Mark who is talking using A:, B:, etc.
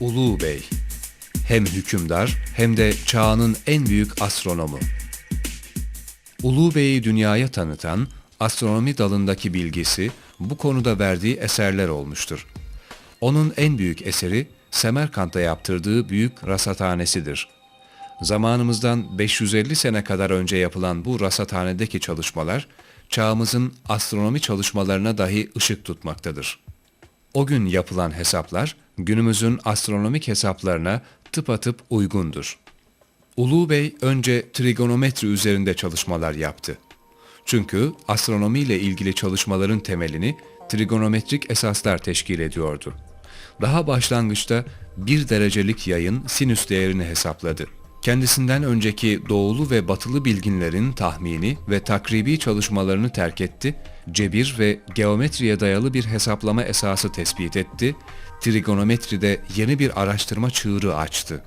A: Ulu Bey. Hem hükümdar hem de çağının en büyük astronomu. Ulu Bey'i dünyaya tanıtan, astronomi dalındaki bilgisi, bu konuda verdiği eserler olmuştur. Onun en büyük eseri, Semerkant'ta yaptırdığı büyük rasathanesidir. Zamanımızdan 550 sene kadar önce yapılan bu rasathanedeki çalışmalar, çağımızın astronomi çalışmalarına dahi ışık tutmaktadır. O gün yapılan hesaplar, günümüzün astronomik hesaplarına tıpatıp uygundur. Ulu Bey önce trigonometri üzerinde çalışmalar yaptı. Çünkü astronomi ile ilgili çalışmaların temelini trigonometrik esaslar teşkil ediyordu. Daha başlangıçta bir derecelik yayın sinüs değerini hesapladı. Kendisinden önceki doğulu ve batılı bilginlerin tahmini ve takribi çalışmalarını terk etti, cebir ve geometriye dayalı bir hesaplama esası tespit etti, trigonometride yeni bir araştırma çığırı açtı.